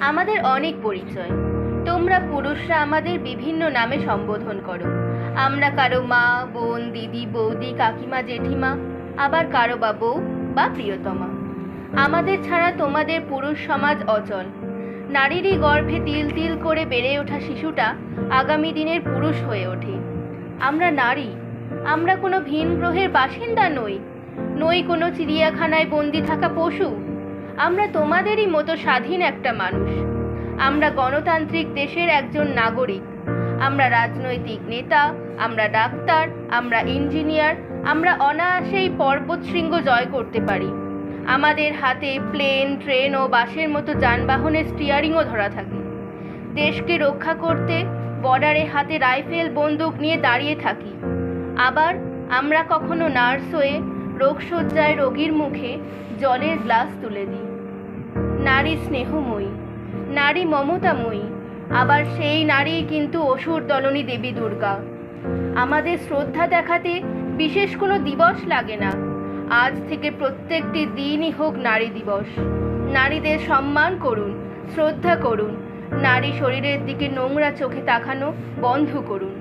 আমাদের অনেক পরিচয়। তোমরা পুরুষরা আমাদের বিভিন্ন নামে সম্বোধন করো। আমরা কারও মা, বোন, দিদি, বৌদি, কাকিমা, জেঠিমা, আবার কারও বা বউ বা প্রিয়তমা। আমাদের ছাড়া তোমাদের পুরুষ সমাজ অচল। নারীরই গর্ভে তিল তিল করে বেড়ে ওঠা শিশুটা আগামী দিনের পুরুষ হয়ে ওঠে। আমরা নারী, আমরা কোনো ভিন গ্রহের বাসিন্দা নই। নই কোনো চিড়িয়াখানায় বন্দি থাকা পশু। আমরা তোমাদেরই মতো স্বাধীন একটা মানুষ। আমরা গণতান্ত্রিক দেশের একজন নাগরিক। আমরা রাজনৈতিক নেতা, আমরা ডাক্তার, আমরা ইঞ্জিনিয়ার, আমরা অনায়াসেই পর্বত শৃঙ্গ জয় করতে পারি। আমাদের হাতে প্লেন, ট্রেন ও বাসের মতো যানবাহনের স্টিয়ারিংও ধরা থাকে। দেশকে রক্ষা করতে বর্ডারে হাতে রাইফেল, বন্দুক নিয়ে দাঁড়িয়ে থাকি। আবার আমরা কখনো নার্স হয়ে রোগশয্যায় রোগীর মুখে জলের গ্লাস তুলে দিই। নারী স্নেহময়ী, নারী মমতাময়ী, আবার সেই নারী কিন্তু অসুর দলনী দেবী দুর্গা। আমাদের শ্রদ্ধা দেখাতে বিশেষ কোনো দিবস লাগে না। আজ থেকে প্রত্যেকটি দিনই হোক নারী দিবস। নারীদের সম্মান করুন, শ্রদ্ধা করুন, নারী শরীরের দিকে নোংরা চোখে তাকানো বন্ধ করুন।